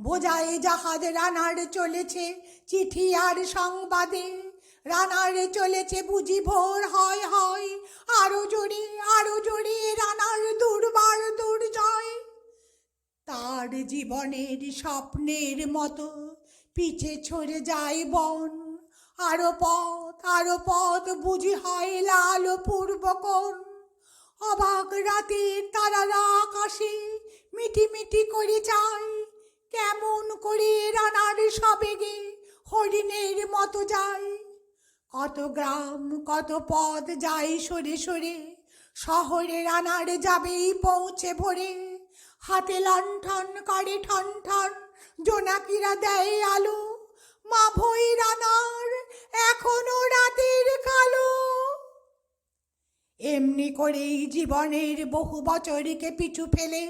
বোঝায় জাহাজ রানার চলেছে চিঠি আর সংবাদে। রানার চলেছে বুঝি ভোর, হয় হয়। আরও জোরে আরও জোরে রানার দুর্বার দুর্জয়। তার জীবনের স্বপ্নের মতো পিছে ছড়ে যায় বন। আরও পথ আরও পথ বুঝি হয় লাল পূর্বকোণ অবাক রাতের তারারা আকাশে মিটি মিটি করে যায়। কেমন করে রানার সবেগে হরিণের মতো যায় কত গ্রাম, কত পথ যাই সরে সরে, শহরে রানার যাবেই পৌঁছে ভরে। হাতে লণ্ঠন করে ঠন ঠন, জোনাকিরা দেয় আলো মা ভই রানার এমনি করেই জীবনের বহু বছরকে পিছু ফেলে,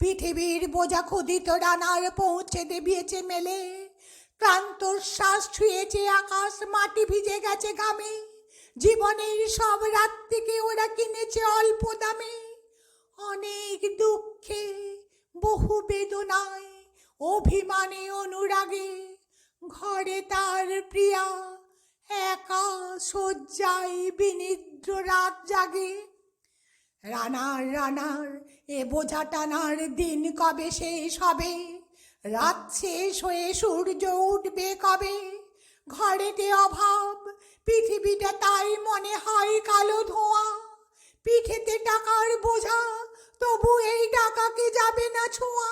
পৃথিবীর বোঝা ক্ষুদিত রানার পৌঁছে দেবিয়েছে মেলে। ক্লান্ত শ্বাস ছুঁয়েছে, আকাশ মাটি ভিজে গেছে গামে জীবনের সব রাত্রিকে ওরা কিনেছে অল্প দামে। অনেক দুঃখে, বহু বেদনায়, অভিমানে অনুরাগে, ঘরে তার প্রিয়া একা শয্যায় বিনিদ্র রাত জাগে। রানার রানার, এ বোঝা টানার দিন কবে শেষ হবে? রাত শেষ হয়ে সূর্য উঠবে কবে? ঘরেতে অভাব পৃথিবীটা তাই মনে হয় কালো ধোঁয়া। পিঠেতে টাকার বোঝা, তবু এই টাকাকে যাবে না ছোঁয়া?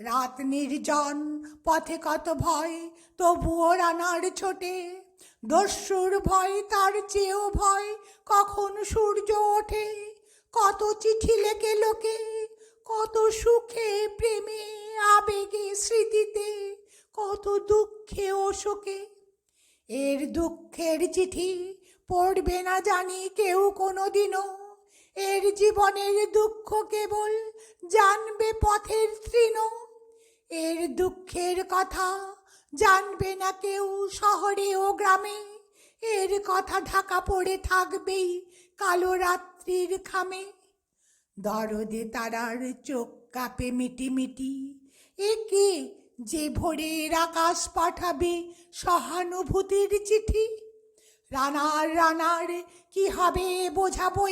রাত নির্জন, পথে কত ভয়, তবুও রানার ছোটে। দস্যুর ভয়, তার চেয়েও ভয়, কখন সূর্য ওঠে, কত চিঠি লেখে লোকে, কত সুখে, প্রেমে, আবেগে, স্মৃতিতে, কত দুঃখে ও শোকে। এর দুঃখের চিঠি পড়বে না জানি কেউ কোনোদিনও। এর জীবনের দুঃখ কেবল জানবে পথের তৃণ। এর দুঃখের কথা জানবে না কেউ শহরে ও গ্রামে। এর কথা ঢাকা পড়ে থাকবেই কালো রাত্রির খামে। দরদে তারার চোখ কাপে মিটি মিটি। একে যে ভোরের আকাশ পাঠাবে সহানুভূতির চিঠি। রানার রানার, কি হবে বোঝাবো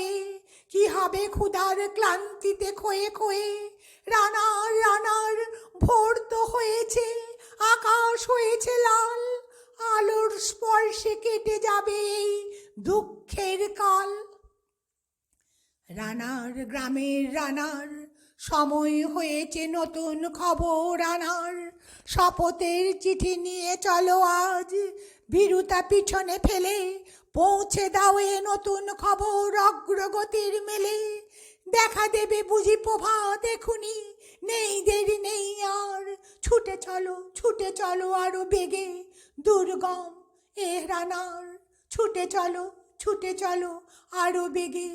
কি হবে ক্ষুধার ক্লান্তিতে খয়ে খয়ে? রানার রানার, ভোর তো হয়েছে, আকাশ হয়েছে লাল আলোর স্পর্শে কেটে যাবে এই দুঃখের কাল। রানার, গ্রামের রানার, সময় হয়েছে নতুন খবর আনার। শপথের চিঠি নিয়ে চলো আজ, ভীরুতা পিছনে ফেলে। পৌঁছে দাও এ নতুন খবর অগ্রগতির মেলে। দেখা দেবে বুঝি প্রভা দেখুনি নেই দেরি নেই আর। ছুটে চলো ছুটে চলো আরও বেগে। দুর্গম এ রানার। ছুটে চলো ছুটে চলো আরও বেগে।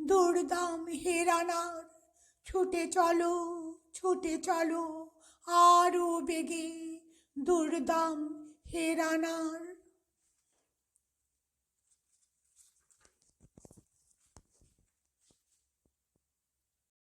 দুর্দাম হে রানার। ছুটে চলো ছুটে চলো আরও বেগে। দুর্দাম হে রানার।